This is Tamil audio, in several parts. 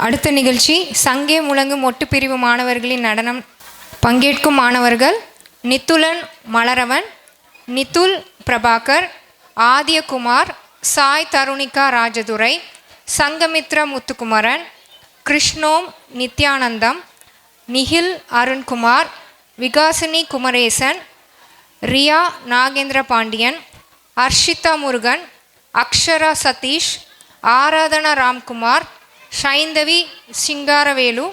அடுத்த நிகழ்ச்சி சங்கே முழங்கும் ஒட்டுப்பிரிவு மாணவர்களின் நடனம். பங்கேற்கும் மாணவர்கள் நித்துலன் மலரவன் நித்துல் பிரபாகர் ஆதியகுமார் சாய் தருணிகா ராஜதுரை சங்கமித்ர முத்துக்குமரன் கிருஷ்ணோம் நித்யானந்தம் நிகில் அருண்குமார் விகாசினி குமரேசன் ரியா நாகேந்திர பாண்டியன் அர்ஷிதா முருகன் அக்ஷரா சதீஷ் ஆராதனா ராம்குமார் ஷைந்தவி சிங்காரவேலு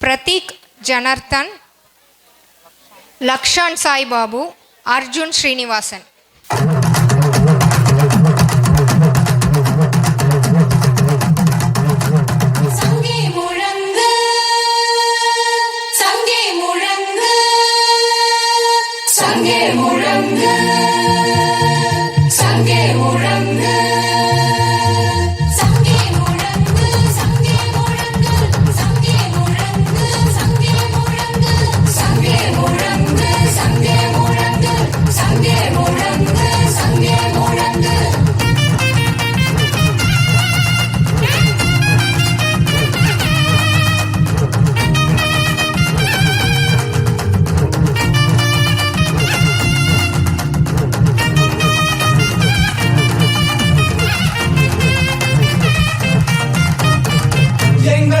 பிரதீக் ஜனர்த்தன் லக்ஷான் சாய்பாபு அர்ஜுன் ஸ்ரீனிவாசன்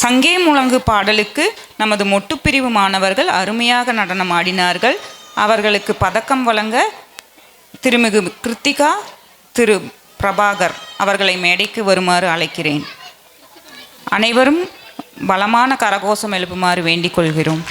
சங்கே முழங்கு பாடலுக்கு நமது மொட்டுப்பிரிவு மாணவர்கள் அருமையாக நடனம் ஆடினார்கள் அவர்களுக்கு பதக்கம் வழங்க திருமிகு கிருத்திகா திரு பிரபாகர் அவர்களை மேடைக்கு வருமாறு அழைக்கிறேன். அனைவரும் பலமான கரகோஷம் எழுப்புமாறு வேண்டிக் கொள்கிறோம்.